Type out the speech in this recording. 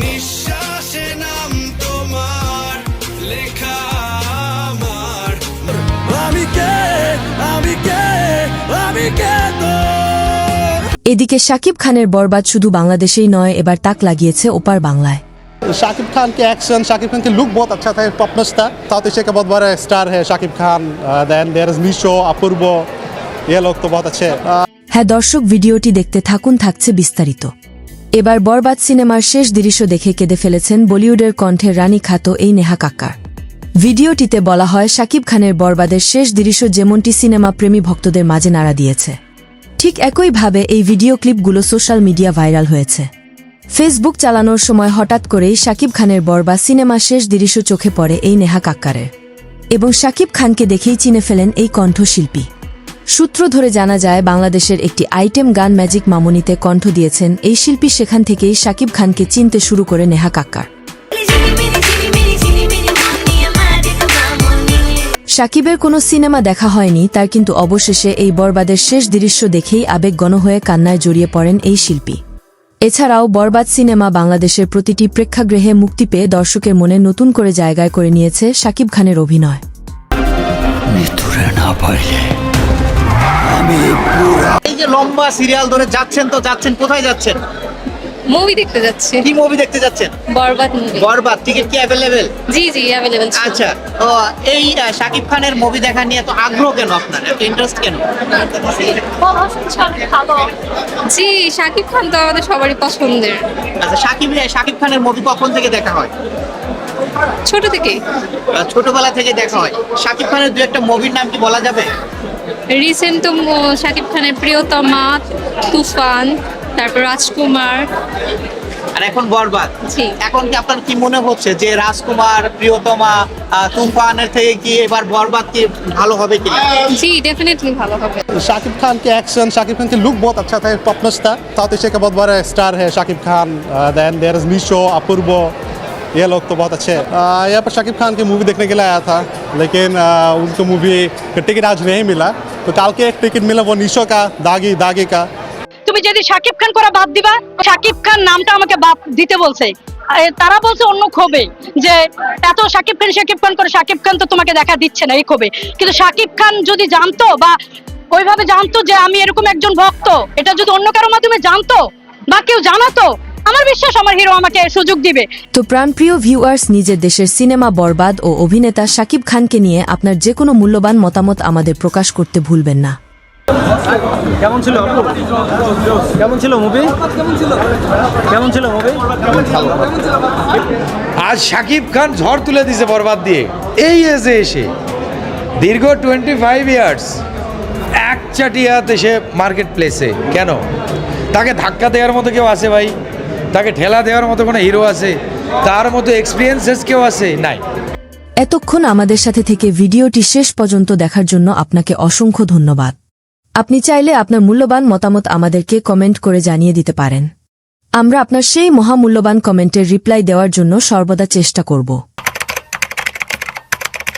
নিঃশ্বাসে নাম তোমার লেখা আমার আমি কে আমি কে আমি কে তোর এদিকে শাকিব খানের বরবাদ শুধু বাংলাদেশেই নয় এবার তাক লাগিয়েছে ওপার বাংলায় शाकिब खान के एक्शन शाकिब खान के लुक बहुत अच्छा था टॉपनेस था साउथ एशिया का बहुत बड़ा स्टार है Shakib Khan then there is Nisho Apurba ये लोग तो बहुत अच्छे हैं Uh, হ্যাঁ দর্শক ভিডিওটি দেখতে থাকুন থাকছে বিস্তারিত এবার বরবাদ সিনেমার শেষ দৃশ্য দেখে কেঁদে ফেলেছেন বলিউডের কণ্ঠের রানী খাতো এই নেহা কাক্কার। ভিডিওটিতে বলা হয়, শাকিব খানের বরবাদের শেষ দৃশ্য যেমনটি সিনেমা প্রেমী ভক্তদের মাঝে নাড়া দিয়েছে। ঠিক একইভাবে এই ভিডিও ক্লিপগুলো সোশ্যাল মিডিয়া ভাইরাল হয়েছে। ফেসবুক চালানোর সময় হঠাৎ করেই শাকিব খানের বরবা সিনেমা শেষ দৃশ্য চোখে পড়ে এই নেহা কাক্কারের। এবং শাকিব খানকে দেখেই চিনে ফেলেন এই কণ্ঠশিল্পী। সূত্র ধরে জানা যায়, বাংলাদেশের একটি আইটেম গান ম্যাজিক মামুনিতে কণ্ঠ দিয়েছেন এই শিল্পী। সেখান থেকেই শাকিব খানকে চিনতে শুরু করে নেহা কাক্কার। শাকিবের কোনো সিনেমা দেখা হয়নি, তার কিন্তু অবশেষে এই বরবাদের শেষ দৃশ্য দেখেই আবেগগণ হয়ে কান্নায় জড়িয়ে পড়েন এই শিল্পী। এছাড়াও বরবাদ সিনেমা বাংলাদেশের প্রতিটি প্রেক্ষাগৃহে মুক্তি পেয়ে দর্শকের মনে নতুন করে জায়গায় করে নিয়েছে শাকিব খানের অভিনয়। এই যে লম্বা সিরিয়াল ধরে যাচ্ছেন তো যাচ্ছেন কোথায় যাচ্ছেন? মুভি দেখতে যাচ্ছি। কি মুভি দেখতে যাচ্ছেন? বরবাদ মুভি বরবাদ টিকিট কি অ্যাভেলেবেল জি জি অ্যাভেলেবেল আচ্ছা তো এই শাকিব খানের মুভি দেখা নিয়ে তো আগ্রহ কেন আপনার? এত ইন্টারেস্ট কেন? জি শাকিব খান তো আমাদের সবারই পছন্দের। আচ্ছা শাকিব শাকিব খানের মুভি কখন থেকে দেখা হয়? ছোট থেকে ছোটবেলা থেকে দেখা হয়। শাকিব খানের দু একটা মুভির নাম কি বলা যাবে? রিসেন্ট তো ম- শাকিব খানের প্রিয়তমা তুফান তারপর রাজকুমার আর এখন বরবাদ জি। এখন কি আপনার কি মনে হচ্ছে যে রাজকুমার প্রিয়তমা আহ, তুফানের থেকে কি এবার বরবাদ কি ভালো হবে কি জি ডেফিনেটলি ভালো হবে शाकिब खान के एक्शन शाकिब खान के लुक बहुत अच्छा था टॉपनेस था साउथ एशिया का बहुत बड़ा स्टार है Shakib Khan then there is Nisho Apurba ये लोग तो बहुत अच्छे हैं Uh, यहाँ पर शाकिब खान की मूवी देखने के लिए आया था लेकिन uh, उनको मूवी का टिकट आज नहीं मिला तो कल के एक टिकट मिला वो निशो का दागी दागी का তুমি যদি সাকিব খান করা বাদ দিবা সাকিব খান নামটা আমাকে বাদ দিতে বলছে আর তারা বলছে অন্য ক্ষোভে যে এত সাকিব খান সাকিব খান করে সাকিব খান তো তোমাকে দেখা দিচ্ছে না এই ক্ষোভে কিন্তু সাকিব খান যদি জানতো বা ওইভাবে জানতো যে আমি এরকম একজন ভক্ত এটা যদি অন্য কারো মাধ্যমে জানতো বা কেউ জানাতো আমার বিশ্বাস আমার হিরো আমাকে সুযোগ দিবে। তো প্রাণপ্রিয় ভিউয়ার্স নিজের দেশের সিনেমা বরবাদ ও অভিনেতা শাকিব খানকে নিয়ে আপনার যে কোনো মূল্যবান মতামত আমাদের প্রকাশ করতে ভুলবেন না। কেমন ছিল? কেমন ছিল মুভি কেমন ছিল মুভি আজ শাকিব খান ঝড় তুলে দিছে বরবাদ দিয়ে। এই এসে এসে দীর্ঘ টোয়েন্টি ফাইভ ইয়ার্স এক চাটিয়াতে সে মার্কেট প্লেসে কেন? তাকে ধাক্কা দেওয়ার মতো কেউ আছে ভাই? তাকে ঠেলা দেওয়ার মতো কোনো হিরো আছে? তার মতো এক্সপিরিয়েন্সেস কেউ আছে? নাই। এতক্ষণ আমাদের সাথে থেকে ভিডিওটি শেষ পর্যন্ত দেখার জন্য আপনাকে অসংখ্য ধন্যবাদ। আপনি চাইলে আপনার মূল্যবান মতামত আমাদেরকে কমেন্ট করে জানিয়ে দিতে পারেন। আমরা আপনার সেই মহামূল্যবান কমেন্টের রিপ্লাই দেওয়ার জন্য সর্বদা চেষ্টা করব।